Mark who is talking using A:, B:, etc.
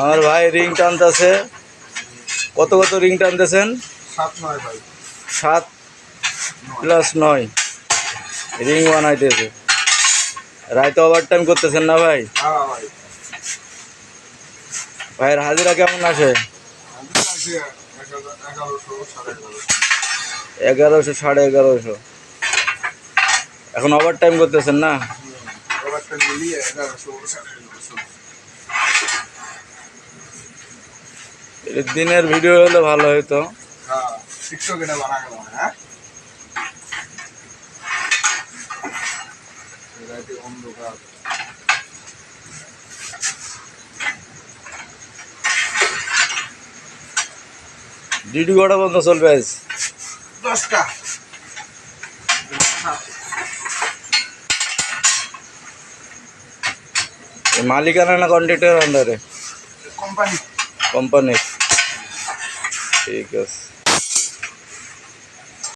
A: আমার ভাই রিং টানতেছে। কত কত রিং টানতেছেন?
B: সাত নয় ভাই।
A: সাত প্লাস নয়। রিং বানাইতেছে। রাইতে ওভার টাইম করতেছেন না ভাই?
B: হ্যাঁ
A: ভাইয়ের হাজিরা কেমন আসে?
B: আছি এগারোশো সাড়ে এগারোশো।
A: এখন ওভার টাইম করতেছেন না
B: ব্যাপারটা মিলিয়ে এগারোশো সাড়ে এগারোশো
A: এর দিনের ভিডিও হলে ভালো হতো
B: হ্যাঁ টিকটক এটা বানা গেল হ্যাঁ? অন্ধকার।
A: ডিউটি কটা পর্যন্ত চলবে আজ?
B: দশটা।
A: মালিকানা না কন্ট্রাক্টর আন্ডারে
B: কোম্পানি
A: কোম্পানির ঠিক আছে